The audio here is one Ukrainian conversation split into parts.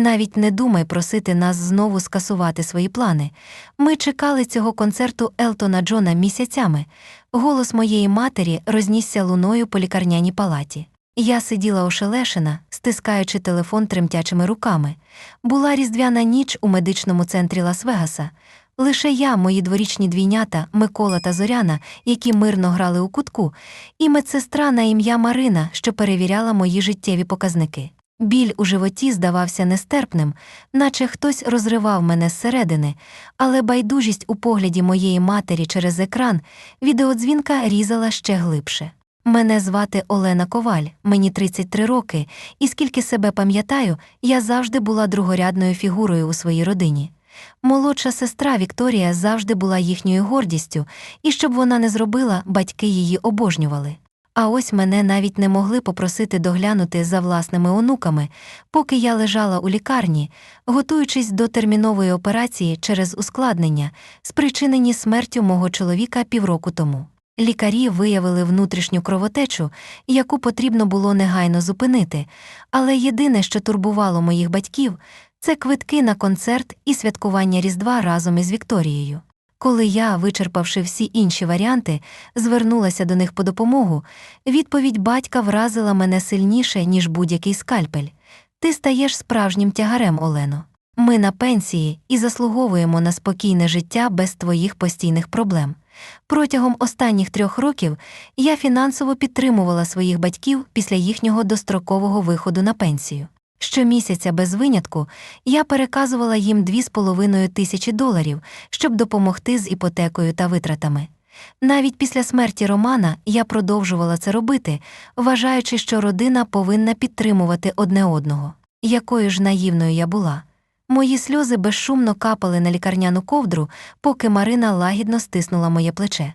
Навіть не думай просити нас знову скасувати свої плани. Ми чекали цього концерту Елтона Джона місяцями. Голос моєї матері рознісся луною по лікарняній палаті. Я сиділа ошелешена, стискаючи телефон тремтячими руками. Була різдвяна ніч у медичному центрі Лас-Вегаса. Лише я, мої дворічні двійнята, Микола та Зоряна, які мирно грали у кутку, і медсестра на ім'я Марина, що перевіряла мої життєві показники. Біль у животі здавався нестерпним, наче хтось розривав мене зсередини, але байдужість у погляді моєї матері через екран відеодзвінка різала ще глибше. Мене звати Олена Коваль, мені 33 роки, і скільки себе пам'ятаю, я завжди була другорядною фігурою у своїй родині. Молодша сестра Вікторія завжди була їхньою гордістю, і щоб вона не зробила, батьки її обожнювали. А ось мене навіть не могли попросити доглянути за власними онуками, поки я лежала у лікарні, готуючись до термінової операції через ускладнення, спричинені смертю мого чоловіка півроку тому. Лікарі виявили внутрішню кровотечу, яку потрібно було негайно зупинити, але єдине, що турбувало моїх батьків, це квитки на концерт і святкування Різдва разом із Вікторією. Коли я, вичерпавши всі інші варіанти, звернулася до них по допомогу, відповідь батька вразила мене сильніше, ніж будь-який скальпель. Ти стаєш справжнім тягарем, Олено. Ми на пенсії і заслуговуємо на спокійне життя без твоїх постійних проблем. Протягом останніх трьох років я фінансово підтримувала своїх батьків після їхнього дострокового виходу на пенсію. Щомісяця без винятку я переказувала їм 2,5 тисячі доларів, щоб допомогти з іпотекою та витратами. Навіть після смерті Романа я продовжувала це робити, вважаючи, що родина повинна підтримувати одне одного. Якою ж наївною я була. Мої сльози безшумно капали на лікарняну ковдру, поки Марина лагідно стиснула моє плече.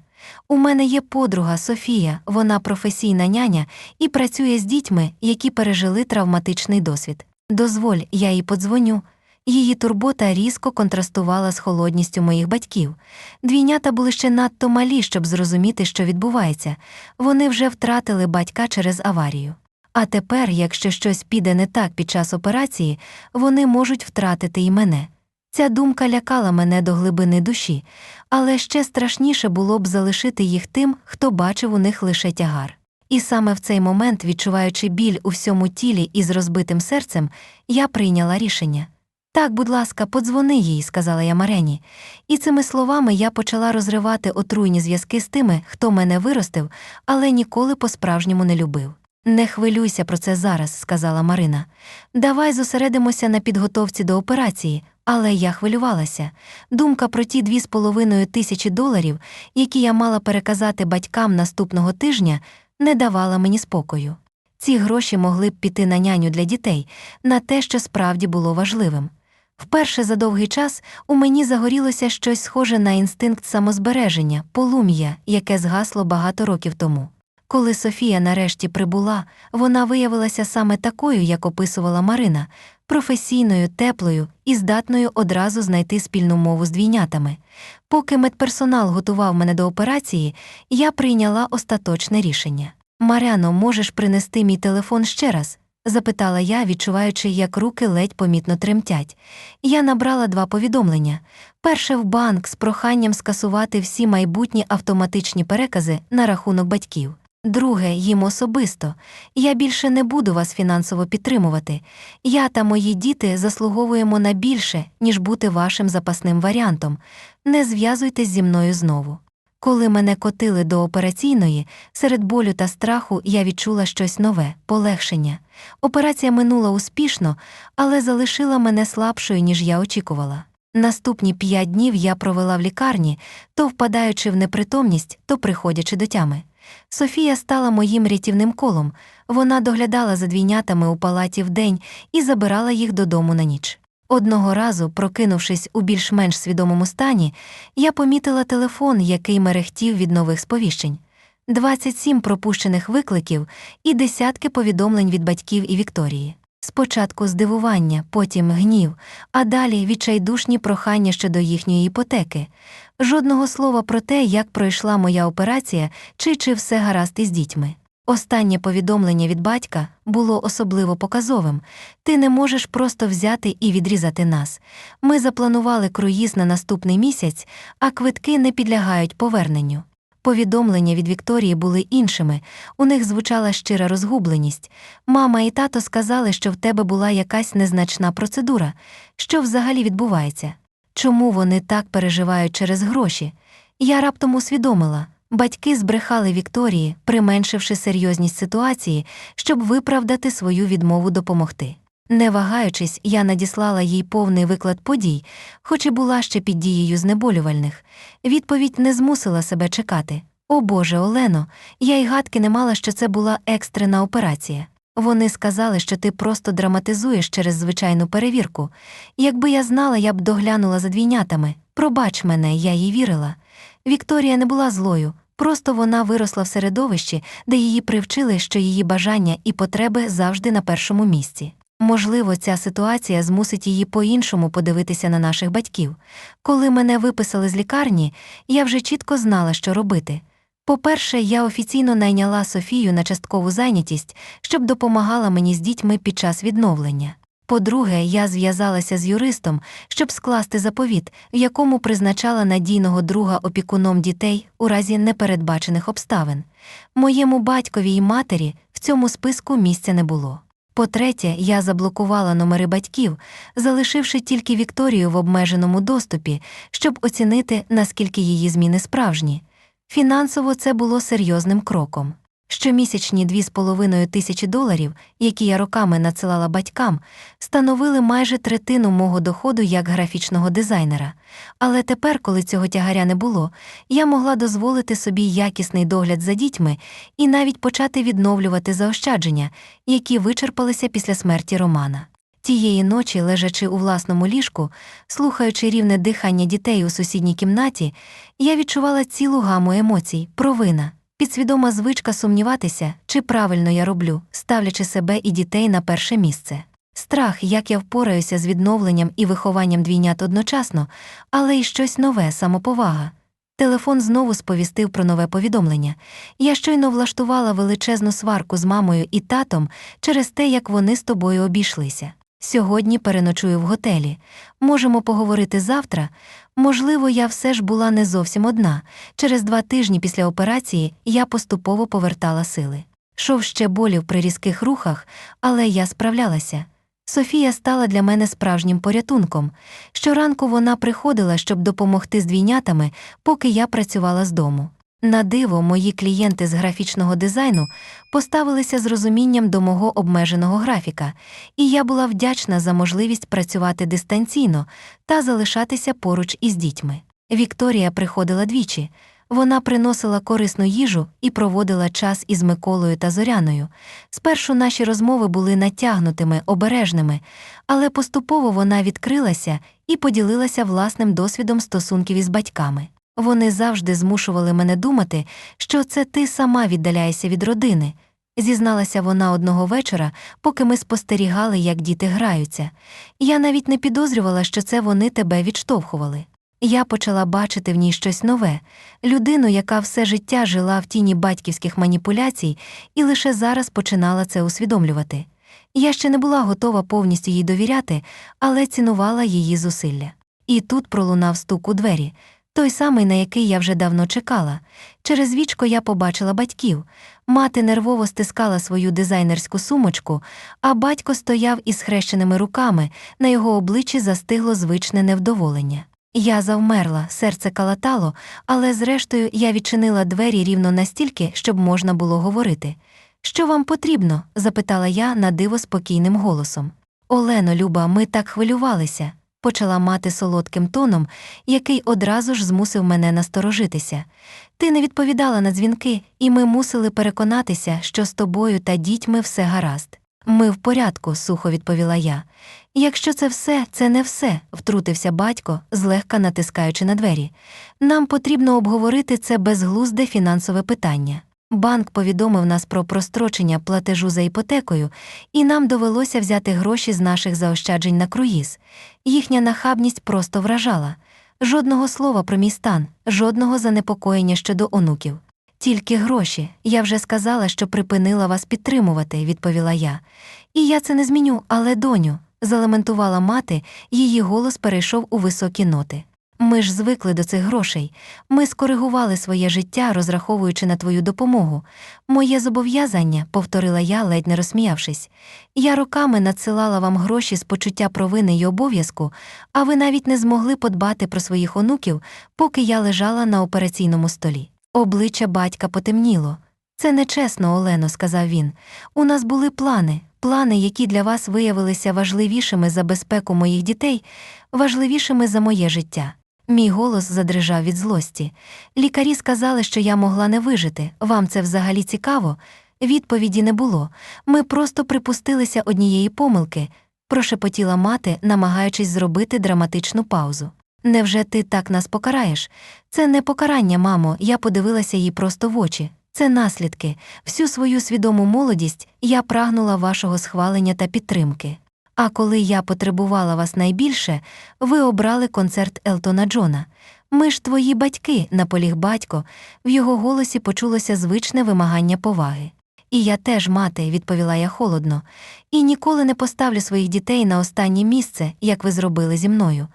У мене є подруга Софія, вона професійна няня і працює з дітьми, які пережили травматичний досвід. Дозволь, я їй подзвоню. Її турбота різко контрастувала з холодністю моїх батьків. Двійнята були ще надто малі, щоб зрозуміти, що відбувається. Вони вже втратили батька через аварію. А тепер, якщо щось піде не так під час операції, вони можуть втратити і мене. Ця думка лякала мене до глибини душі, але ще страшніше було б залишити їх тим, хто бачив у них лише тягар. І саме в цей момент, відчуваючи біль у всьому тілі і з розбитим серцем, я прийняла рішення. Так, будь ласка, подзвони їй, сказала я Марені. І цими словами я почала розривати отруйні зв'язки з тими, хто мене виростив, але ніколи по-справжньому не любив. Не хвилюйся про це зараз, сказала Марина. Давай зосередимося на підготовці до операції, але я хвилювалася. Думка про ті дві з половиною тисячі доларів, які я мала переказати батькам наступного тижня, не давала мені спокою. Ці гроші могли б піти на няню для дітей, на те, що справді було важливим. Вперше за довгий час у мені загорілося щось схоже на інстинкт самозбереження, полум'я, яке згасло багато років тому. Коли Софія нарешті прибула, вона виявилася саме такою, як описувала Марина, професійною, теплою і здатною одразу знайти спільну мову з двійнятами. Поки медперсонал готував мене до операції, я прийняла остаточне рішення. Маряно, можеш принести мій телефон ще раз? запитала я, відчуваючи, як руки ледь помітно тремтять. Я набрала два повідомлення: перше в банк з проханням скасувати всі майбутні автоматичні перекази на рахунок батьків. Друге, їм особисто. Я більше не буду вас фінансово підтримувати. Я та мої діти заслуговуємо на більше, ніж бути вашим запасним варіантом. Не зв'язуйтесь зі мною знову. Коли мене котили до операційної, серед болю та страху я відчула щось нове полегшення. Операція минула успішно, але залишила мене слабшою, ніж я очікувала. Наступні п'ять днів я провела в лікарні, то впадаючи в непритомність, то приходячи до тями. Софія стала моїм рятівним колом. Вона доглядала за двійнятами у палаті вдень і забирала їх додому на ніч. Одного разу, прокинувшись у більш-менш свідомому стані, я помітила телефон, який мерехтів від нових сповіщень. 27 пропущених викликів і десятки повідомлень від батьків і Вікторії. Спочатку здивування, потім гнів, а далі відчайдушні прохання щодо їхньої іпотеки. Жодного слова про те, як пройшла моя операція чи чи все гаразд із дітьми. Останнє повідомлення від батька було особливо показовим. Ти не можеш просто взяти і відрізати нас. Ми запланували круїз на наступний місяць, а квитки не підлягають поверненню. Повідомлення від Вікторії були іншими, у них звучала щира розгубленість. Мама і тато сказали, що в тебе була якась незначна процедура. Що взагалі відбувається? Чому вони так переживають через гроші? Я раптом усвідомила. Батьки збрехали Вікторії, применшивши серйозність ситуації, щоб виправдати свою відмову допомогти. Не вагаючись, я надіслала їй повний виклад подій, хоч і була ще під дією знеболювальних. Відповідь не змусила себе чекати. О Боже, Олено, я й гадки не мала, що це була екстрена операція. Вони сказали, що ти просто драматизуєш через звичайну перевірку. Якби я знала, я б доглянула за двійнятами. Пробач мене, я їй вірила. Вікторія не була злою, просто вона виросла в середовищі, де її привчили, що її бажання і потреби завжди на першому місці. Можливо, ця ситуація змусить її по-іншому подивитися на наших батьків. Коли мене виписали з лікарні, я вже чітко знала, що робити. По-перше, я офіційно найняла Софію на часткову зайнятість, щоб допомагала мені з дітьми під час відновлення. По-друге, я зв'язалася з юристом, щоб скласти заповіт, в якому призначала надійного друга опікуном дітей у разі непередбачених обставин. Моєму батькові й матері в цьому списку місця не було. По-третє, я заблокувала номери батьків, залишивши тільки Вікторію в обмеженому доступі, щоб оцінити, наскільки її зміни справжні. Фінансово це було серйозним кроком. Щомісячні 2,5 тисячі доларів, які я роками надсилала батькам, становили майже третину мого доходу як графічного дизайнера. Але тепер, коли цього тягаря не було, я могла дозволити собі якісний догляд за дітьми і навіть почати відновлювати заощадження, які вичерпалися після смерті Романа. Тієї ночі, лежачи у власному ліжку, слухаючи рівне дихання дітей у сусідній кімнаті, я відчувала цілу гаму емоцій, провина, підсвідома звичка сумніватися, чи правильно я роблю, ставлячи себе і дітей на перше місце. Страх, як я впораюся з відновленням і вихованням двійнят одночасно, але й щось нове самоповага. Телефон знову сповістив про нове повідомлення. Я щойно влаштувала величезну сварку з мамою і татом через те, як вони з тобою обійшлися. Сьогодні переночую в готелі. Можемо поговорити завтра. Можливо, я все ж була не зовсім одна. Через два тижні після операції я поступово повертала сили. Шов ще болів при різких рухах, але я справлялася. Софія стала для мене справжнім порятунком. Щоранку вона приходила, щоб допомогти з двійнятами, поки я працювала з дому. На диво, мої клієнти з графічного дизайну поставилися з розумінням до мого обмеженого графіка, і я була вдячна за можливість працювати дистанційно та залишатися поруч із дітьми. Вікторія приходила двічі. Вона приносила корисну їжу і проводила час із Миколою та Зоряною. Спершу наші розмови були натягнутими, обережними, але поступово вона відкрилася і поділилася власним досвідом стосунків із батьками. Вони завжди змушували мене думати, що це ти сама віддаляєшся від родини. Зізналася вона одного вечора, поки ми спостерігали, як діти граються. Я навіть не підозрювала, що це вони тебе відштовхували. Я почала бачити в ній щось нове, людину, яка все життя жила в тіні батьківських маніпуляцій, і лише зараз починала це усвідомлювати. Я ще не була готова повністю їй довіряти, але цінувала її зусилля. І тут пролунав стук у двері, той самий, на який я вже давно чекала. Через вічко я побачила батьків. Мати нервово стискала свою дизайнерську сумочку, а батько стояв із схрещеними руками, на його обличчі застигло звичне невдоволення. Я завмерла, серце калатало, але зрештою я відчинила двері рівно настільки, щоб можна було говорити. Що вам потрібно? запитала я на диво спокійним голосом. Олено, Люба, ми так хвилювалися, почала мати солодким тоном, який одразу ж змусив мене насторожитися. Ти не відповідала на дзвінки, і ми мусили переконатися, що з тобою та дітьми все гаразд. Ми в порядку, сухо відповіла я. Якщо це все, це не все, втрутився батько, злегка натискаючи на двері. Нам потрібно обговорити це безглузде фінансове питання. Банк повідомив нас про прострочення платежу за іпотекою, і нам довелося взяти гроші з наших заощаджень на круїз. Їхня нахабність просто вражала. Жодного слова про мій стан, жодного занепокоєння щодо онуків. Тільки гроші. Я вже сказала, що припинила вас підтримувати, відповіла я. І я це не зміню, але доню, залементувала мати, її голос перейшов у високі ноти. Ми ж звикли до цих грошей. Ми скоригували своє життя, розраховуючи на твою допомогу. Моє зобов'язання, повторила я, ледь не розсміявшись. Я роками надсилала вам гроші з почуття провини й обов'язку, а ви навіть не змогли подбати про своїх онуків, поки я лежала на операційному столі. Обличчя батька потемніло. Це нечесно, Олено, сказав він. У нас були плани, плани, які для вас виявилися важливішими за безпеку моїх дітей, важливішими за моє життя. Мій голос задрижав від злості. Лікарі сказали, що я могла не вижити. Вам це взагалі цікаво? Відповіді не було. Ми просто припустилися однієї помилки, прошепотіла мати, намагаючись зробити драматичну паузу. Невже ти так нас покараєш? Це не покарання, мамо, я подивилася їй просто в очі. Це наслідки. Всю свою свідому молодість я прагнула вашого схвалення та підтримки. А коли я потребувала вас найбільше, ви обрали концерт Елтона Джона. Ми ж твої батьки, наполіг батько, в його голосі почулося звичне вимагання поваги. І я теж, мати, відповіла я холодно, і ніколи не поставлю своїх дітей на останнє місце, як ви зробили зі мною.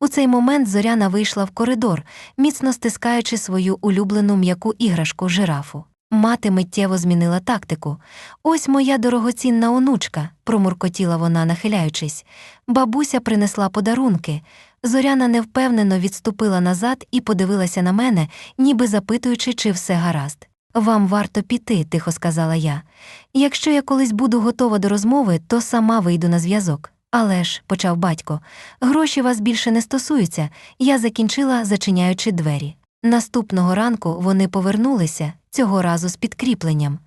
У цей момент зоряна вийшла в коридор, міцно стискаючи свою улюблену м'яку іграшку жирафу. Мати миттєво змінила тактику. Ось моя дорогоцінна онучка, промуркотіла вона, нахиляючись. Бабуся принесла подарунки. Зоряна невпевнено відступила назад і подивилася на мене, ніби запитуючи, чи все гаразд. Вам варто піти, тихо сказала я. Якщо я колись буду готова до розмови, то сама вийду на зв'язок. Але ж, почав батько, гроші вас більше не стосуються, я закінчила, зачиняючи двері. Наступного ранку вони повернулися, цього разу з підкріпленням.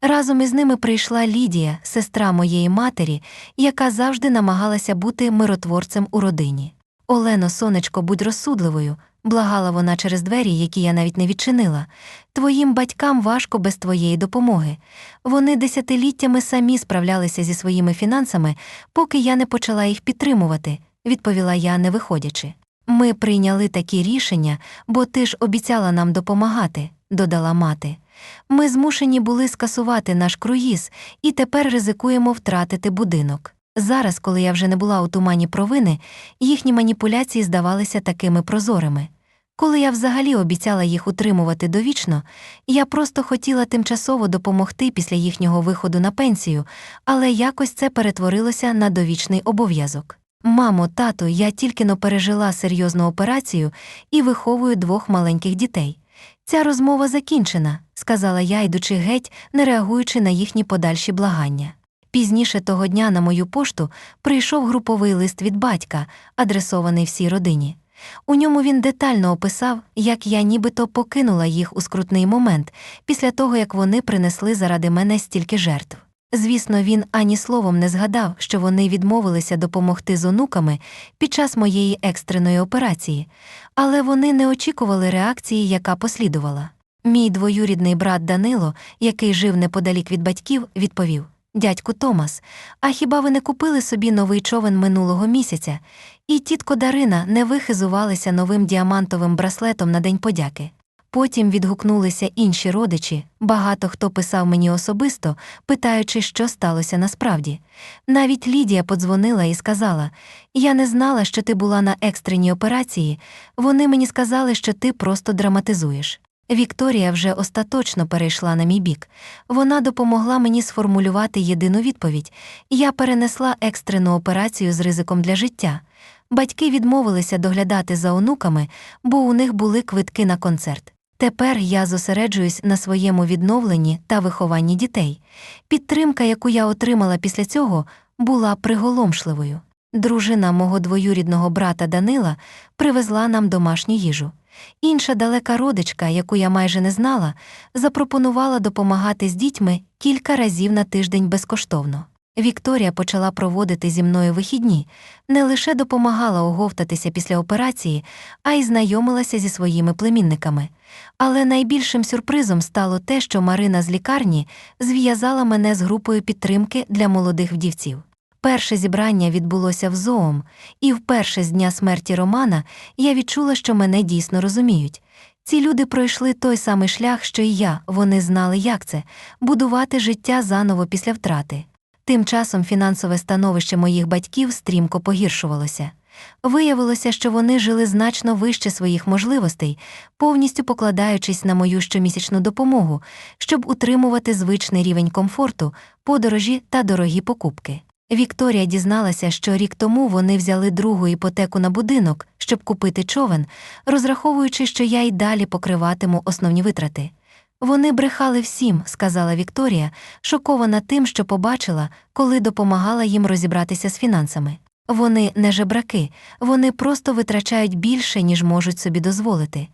Разом із ними прийшла Лідія, сестра моєї матері, яка завжди намагалася бути миротворцем у родині. Олено, сонечко, будь розсудливою, благала вона через двері, які я навіть не відчинила. Твоїм батькам важко без твоєї допомоги. Вони десятиліттями самі справлялися зі своїми фінансами, поки я не почала їх підтримувати, відповіла я, не виходячи. Ми прийняли такі рішення, бо ти ж обіцяла нам допомагати, додала мати. Ми змушені були скасувати наш круїз і тепер ризикуємо втратити будинок. Зараз, коли я вже не була у тумані провини, їхні маніпуляції здавалися такими прозорими. Коли я взагалі обіцяла їх утримувати довічно, я просто хотіла тимчасово допомогти після їхнього виходу на пенсію, але якось це перетворилося на довічний обов'язок. Мамо, тату, я тільки но пережила серйозну операцію і виховую двох маленьких дітей. Ця розмова закінчена, сказала я, йдучи геть, не реагуючи на їхні подальші благання. Пізніше того дня на мою пошту прийшов груповий лист від батька, адресований всій родині. У ньому він детально описав, як я нібито покинула їх у скрутний момент, після того як вони принесли заради мене стільки жертв. Звісно, він ані словом не згадав, що вони відмовилися допомогти з онуками під час моєї екстреної операції, але вони не очікували реакції, яка послідувала. Мій двоюрідний брат Данило, який жив неподалік від батьків, відповів: Дядьку Томас, а хіба ви не купили собі новий човен минулого місяця? І тітко Дарина не вихизувалися новим діамантовим браслетом на День подяки. Потім відгукнулися інші родичі, багато хто писав мені особисто, питаючи, що сталося насправді. Навіть Лідія подзвонила і сказала: Я не знала, що ти була на екстреній операції, вони мені сказали, що ти просто драматизуєш. Вікторія вже остаточно перейшла на мій бік. Вона допомогла мені сформулювати єдину відповідь я перенесла екстрену операцію з ризиком для життя. Батьки відмовилися доглядати за онуками, бо у них були квитки на концерт. Тепер я зосереджуюсь на своєму відновленні та вихованні дітей. Підтримка, яку я отримала після цього, була приголомшливою. Дружина мого двоюрідного брата Данила привезла нам домашню їжу. Інша далека родичка, яку я майже не знала, запропонувала допомагати з дітьми кілька разів на тиждень безкоштовно. Вікторія почала проводити зі мною вихідні, не лише допомагала оговтатися після операції, а й знайомилася зі своїми племінниками. Але найбільшим сюрпризом стало те, що Марина з лікарні зв'язала мене з групою підтримки для молодих вдівців. Перше зібрання відбулося в зоом, і вперше з дня смерті Романа я відчула, що мене дійсно розуміють. Ці люди пройшли той самий шлях, що і я. Вони знали, як це будувати життя заново після втрати. Тим часом фінансове становище моїх батьків стрімко погіршувалося. Виявилося, що вони жили значно вище своїх можливостей, повністю покладаючись на мою щомісячну допомогу, щоб утримувати звичний рівень комфорту, подорожі та дорогі покупки. Вікторія дізналася, що рік тому вони взяли другу іпотеку на будинок, щоб купити човен, розраховуючи, що я й далі покриватиму основні витрати. Вони брехали всім, сказала Вікторія, шокована тим, що побачила, коли допомагала їм розібратися з фінансами. Вони не жебраки, вони просто витрачають більше, ніж можуть собі дозволити.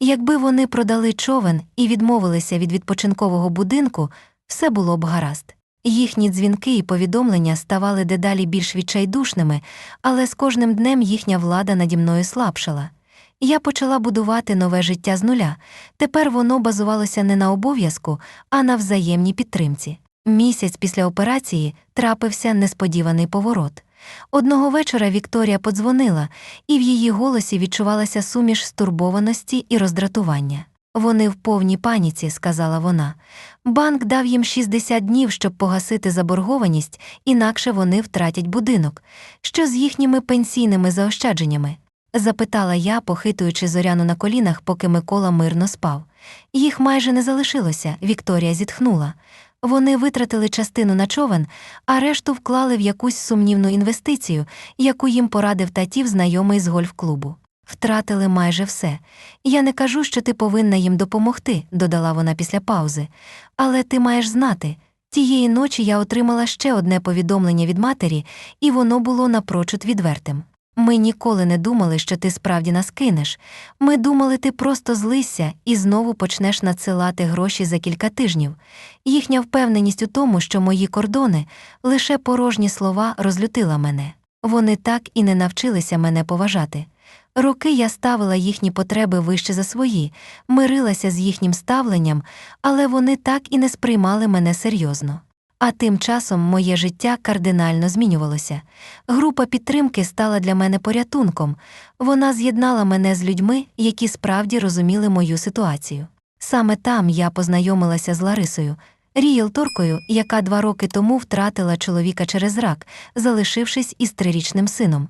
Якби вони продали човен і відмовилися від відпочинкового будинку, все було б гаразд. Їхні дзвінки і повідомлення ставали дедалі більш відчайдушними, але з кожним днем їхня влада наді мною слабшала. Я почала будувати нове життя з нуля. Тепер воно базувалося не на обов'язку, а на взаємній підтримці. Місяць після операції трапився несподіваний поворот. Одного вечора Вікторія подзвонила, і в її голосі відчувалася суміш стурбованості і роздратування. Вони в повній паніці, сказала вона. Банк дав їм 60 днів, щоб погасити заборгованість, інакше вони втратять будинок. Що з їхніми пенсійними заощадженнями? Запитала я, похитуючи зоряну на колінах, поки Микола мирно спав. Їх майже не залишилося, Вікторія зітхнула. Вони витратили частину на човен, а решту вклали в якусь сумнівну інвестицію, яку їм порадив татів знайомий з гольф-клубу. Втратили майже все. Я не кажу, що ти повинна їм допомогти, додала вона після паузи. Але ти маєш знати. Тієї ночі я отримала ще одне повідомлення від матері, і воно було напрочуд відвертим. Ми ніколи не думали, що ти справді нас кинеш. Ми думали, ти просто злися і знову почнеш надсилати гроші за кілька тижнів. Їхня впевненість у тому, що мої кордони лише порожні слова розлютила мене. Вони так і не навчилися мене поважати. Роки я ставила їхні потреби вище за свої, мирилася з їхнім ставленням, але вони так і не сприймали мене серйозно. А тим часом моє життя кардинально змінювалося. Група підтримки стала для мене порятунком. Вона з'єднала мене з людьми, які справді розуміли мою ситуацію. Саме там я познайомилася з Ларисою, рієлторкою, яка два роки тому втратила чоловіка через рак, залишившись із трирічним сином.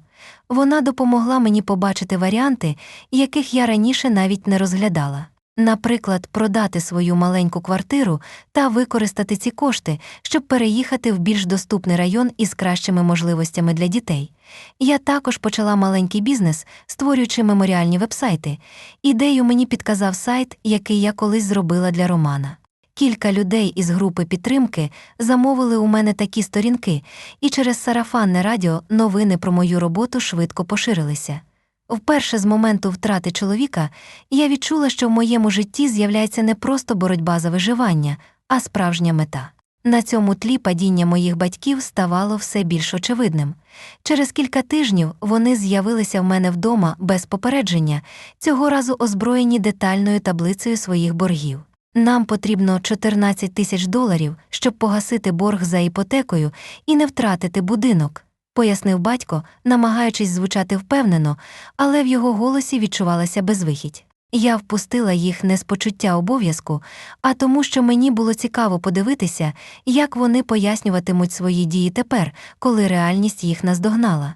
Вона допомогла мені побачити варіанти, яких я раніше навіть не розглядала. Наприклад, продати свою маленьку квартиру та використати ці кошти, щоб переїхати в більш доступний район із кращими можливостями для дітей. Я також почала маленький бізнес, створюючи меморіальні вебсайти. Ідею мені підказав сайт, який я колись зробила для Романа. Кілька людей із групи підтримки замовили у мене такі сторінки, і через сарафанне радіо новини про мою роботу швидко поширилися. Вперше з моменту втрати чоловіка я відчула, що в моєму житті з'являється не просто боротьба за виживання, а справжня мета. На цьому тлі падіння моїх батьків ставало все більш очевидним. Через кілька тижнів вони з'явилися в мене вдома без попередження, цього разу озброєні детальною таблицею своїх боргів. Нам потрібно 14 тисяч доларів, щоб погасити борг за іпотекою і не втратити будинок, пояснив батько, намагаючись звучати впевнено, але в його голосі відчувалася безвихідь. Я впустила їх не з почуття обов'язку, а тому, що мені було цікаво подивитися, як вони пояснюватимуть свої дії тепер, коли реальність їх наздогнала.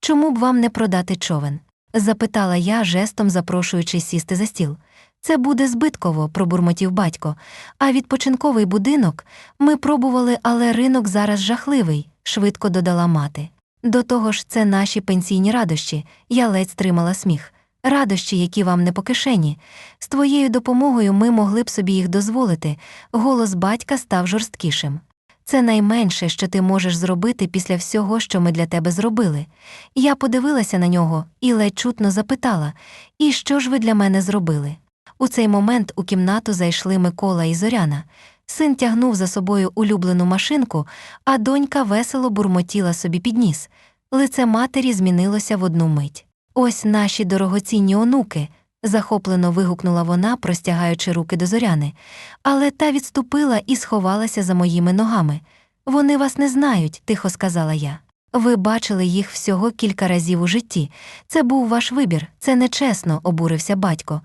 Чому б вам не продати човен? запитала я, жестом запрошуючи сісти за стіл. Це буде збитково, пробурмотів батько. А відпочинковий будинок ми пробували, але ринок зараз жахливий, швидко додала мати. До того ж, це наші пенсійні радощі, я ледь стримала сміх. Радощі, які вам не по кишені. З твоєю допомогою ми могли б собі їх дозволити. Голос батька став жорсткішим. Це найменше, що ти можеш зробити після всього, що ми для тебе зробили. Я подивилася на нього і ледь чутно запитала: І що ж ви для мене зробили? У цей момент у кімнату зайшли Микола і Зоряна. Син тягнув за собою улюблену машинку, а донька весело бурмотіла собі під ніс. Лице матері змінилося в одну мить. Ось наші дорогоцінні онуки. захоплено вигукнула вона, простягаючи руки до зоряни, але та відступила і сховалася за моїми ногами. Вони вас не знають, тихо сказала я. Ви бачили їх всього кілька разів у житті. Це був ваш вибір, це нечесно, обурився батько.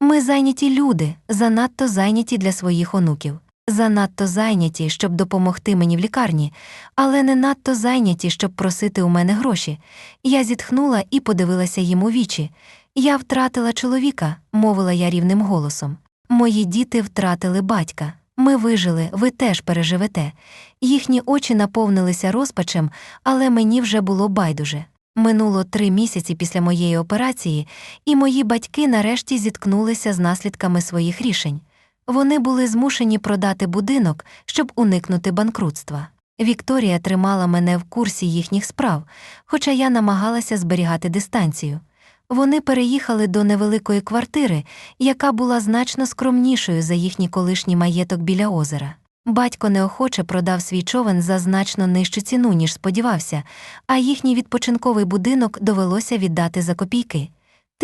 Ми зайняті люди, занадто зайняті для своїх онуків. Занадто зайняті, щоб допомогти мені в лікарні, але не надто зайняті, щоб просити у мене гроші. Я зітхнула і подивилася їм у вічі. Я втратила чоловіка, мовила я рівним голосом. Мої діти втратили батька. Ми вижили, ви теж переживете. Їхні очі наповнилися розпачем, але мені вже було байдуже. Минуло три місяці після моєї операції, і мої батьки нарешті зіткнулися з наслідками своїх рішень. Вони були змушені продати будинок, щоб уникнути банкрутства. Вікторія тримала мене в курсі їхніх справ, хоча я намагалася зберігати дистанцію. Вони переїхали до невеликої квартири, яка була значно скромнішою за їхній колишній маєток біля озера. Батько неохоче продав свій човен за значно нижчу ціну, ніж сподівався, а їхній відпочинковий будинок довелося віддати за копійки.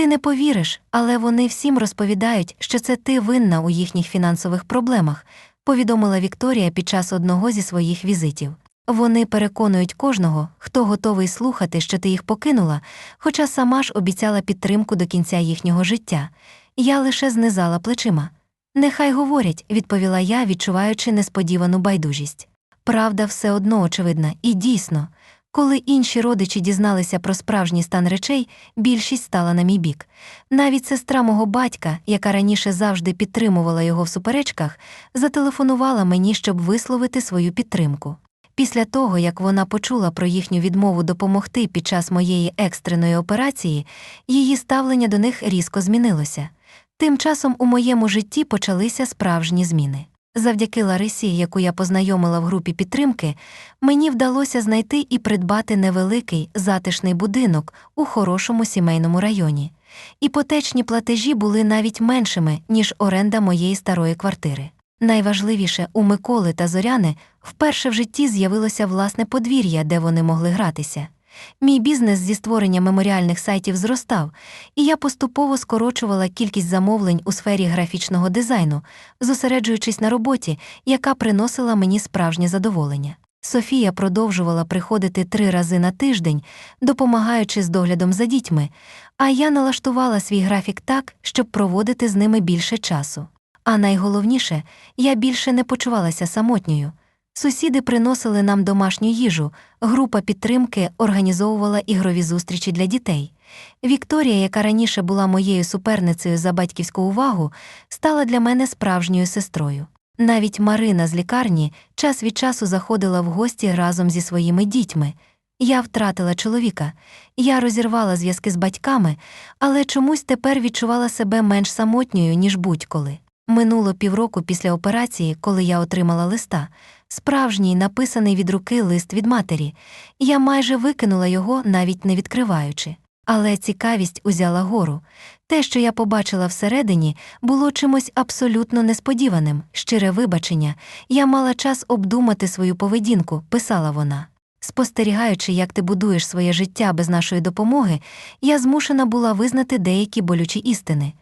Ти не повіриш, але вони всім розповідають, що це ти винна у їхніх фінансових проблемах, повідомила Вікторія під час одного зі своїх візитів. Вони переконують кожного, хто готовий слухати, що ти їх покинула, хоча сама ж обіцяла підтримку до кінця їхнього життя. Я лише знизала плечима. Нехай говорять, відповіла я, відчуваючи несподівану байдужість. Правда, все одно очевидна, і дійсно, коли інші родичі дізналися про справжній стан речей, більшість стала на мій бік. Навіть сестра мого батька, яка раніше завжди підтримувала його в суперечках, зателефонувала мені, щоб висловити свою підтримку. Після того, як вона почула про їхню відмову допомогти під час моєї екстреної операції, її ставлення до них різко змінилося. Тим часом у моєму житті почалися справжні зміни. Завдяки Ларисі, яку я познайомила в групі підтримки, мені вдалося знайти і придбати невеликий затишний будинок у хорошому сімейному районі. Іпотечні платежі були навіть меншими, ніж оренда моєї старої квартири. Найважливіше, у Миколи та Зоряни вперше в житті з'явилося власне подвір'я, де вони могли гратися. Мій бізнес зі створення меморіальних сайтів зростав, і я поступово скорочувала кількість замовлень у сфері графічного дизайну, зосереджуючись на роботі, яка приносила мені справжнє задоволення. Софія продовжувала приходити три рази на тиждень, допомагаючи з доглядом за дітьми, а я налаштувала свій графік так, щоб проводити з ними більше часу. А найголовніше, я більше не почувалася самотньою. Сусіди приносили нам домашню їжу, група підтримки організовувала ігрові зустрічі для дітей. Вікторія, яка раніше була моєю суперницею за батьківську увагу, стала для мене справжньою сестрою. Навіть Марина з лікарні час від часу заходила в гості разом зі своїми дітьми. Я втратила чоловіка, я розірвала зв'язки з батьками, але чомусь тепер відчувала себе менш самотньою, ніж будь-коли. Минуло півроку після операції, коли я отримала листа, справжній написаний від руки лист від матері. Я майже викинула його, навіть не відкриваючи. Але цікавість узяла гору. Те, що я побачила всередині, було чимось абсолютно несподіваним, щире вибачення. Я мала час обдумати свою поведінку, писала вона. Спостерігаючи, як ти будуєш своє життя без нашої допомоги, я змушена була визнати деякі болючі істини.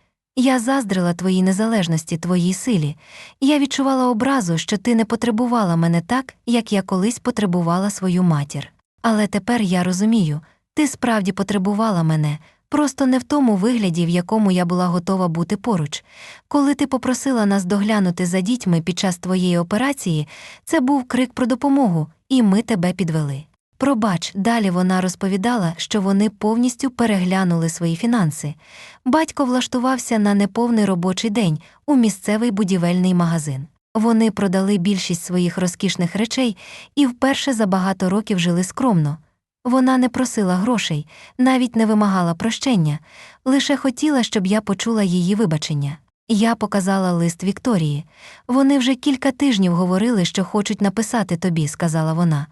Я заздрила твоїй незалежності, твоїй силі. Я відчувала образу, що ти не потребувала мене так, як я колись потребувала свою матір. Але тепер я розумію, ти справді потребувала мене, просто не в тому вигляді, в якому я була готова бути поруч. Коли ти попросила нас доглянути за дітьми під час твоєї операції, це був крик про допомогу, і ми тебе підвели. Пробач, далі вона розповідала, що вони повністю переглянули свої фінанси. Батько влаштувався на неповний робочий день у місцевий будівельний магазин. Вони продали більшість своїх розкішних речей і вперше за багато років жили скромно. Вона не просила грошей, навіть не вимагала прощення, лише хотіла, щоб я почула її вибачення. Я показала лист Вікторії. Вони вже кілька тижнів говорили, що хочуть написати тобі, сказала вона.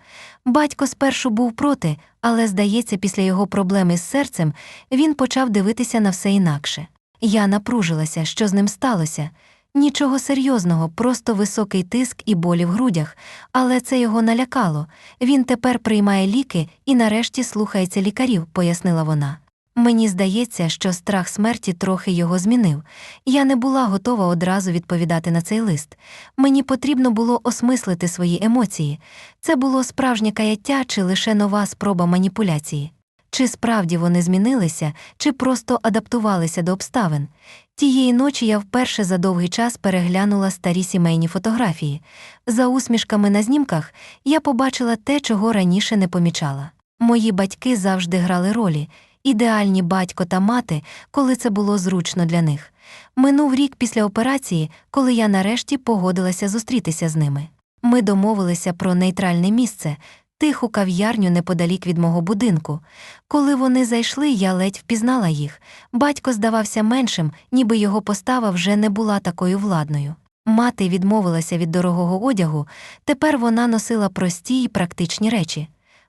Батько спершу був проти, але, здається, після його проблеми з серцем він почав дивитися на все інакше. Я напружилася, що з ним сталося. Нічого серйозного, просто високий тиск і болі в грудях, але це його налякало. Він тепер приймає ліки і нарешті слухається лікарів, пояснила вона. Мені здається, що страх смерті трохи його змінив. Я не була готова одразу відповідати на цей лист. Мені потрібно було осмислити свої емоції. Це було справжнє каяття чи лише нова спроба маніпуляції. Чи справді вони змінилися, чи просто адаптувалися до обставин. Тієї ночі я вперше за довгий час переглянула старі сімейні фотографії. За усмішками на знімках я побачила те, чого раніше не помічала. Мої батьки завжди грали ролі ідеальні батько та мати, коли це було зручно для них. Минув рік після операції, коли я нарешті погодилася зустрітися з ними. Ми домовилися про нейтральне місце, тиху кав'ярню неподалік від мого будинку. Коли вони зайшли, я ледь впізнала їх. Батько здавався меншим, ніби його постава вже не була такою владною. Мати відмовилася від дорогого одягу, тепер вона носила прості й практичні речі.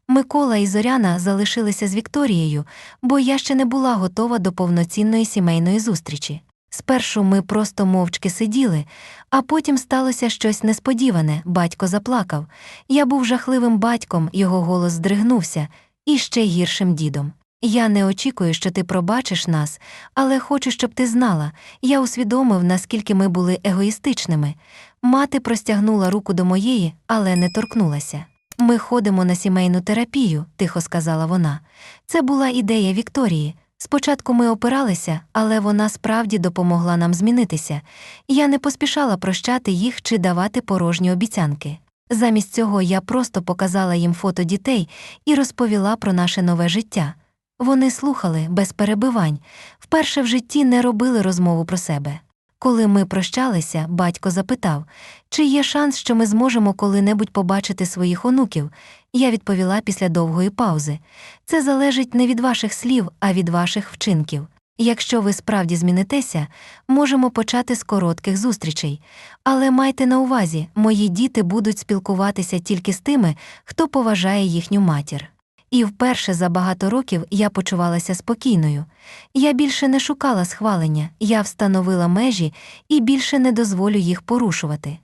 Микола і Зоряна залишилися з Вікторією, бо я ще не була готова до повноцінної сімейної зустрічі. Спершу ми просто мовчки сиділи, а потім сталося щось несподіване, батько заплакав. Я був жахливим батьком, його голос здригнувся, і ще гіршим дідом. Я не очікую, що ти пробачиш нас, але хочу, щоб ти знала. Я усвідомив, наскільки ми були егоїстичними. Мати простягнула руку до моєї, але не торкнулася. Ми ходимо на сімейну терапію, тихо сказала вона. Це була ідея Вікторії. Спочатку ми опиралися, але вона справді допомогла нам змінитися. Я не поспішала прощати їх чи давати порожні обіцянки. Замість цього я просто показала їм фото дітей і розповіла про наше нове життя. Вони слухали без перебивань, вперше в житті не робили розмову про себе. Коли ми прощалися, батько запитав, чи є шанс, що ми зможемо коли-небудь побачити своїх онуків. Я відповіла після довгої паузи. Це залежить не від ваших слів, а від ваших вчинків. Якщо ви справді змінитеся, можемо почати з коротких зустрічей. Але майте на увазі, мої діти будуть спілкуватися тільки з тими, хто поважає їхню матір. І вперше за багато років я почувалася спокійною. Я більше не шукала схвалення, я встановила межі і більше не дозволю їх порушувати.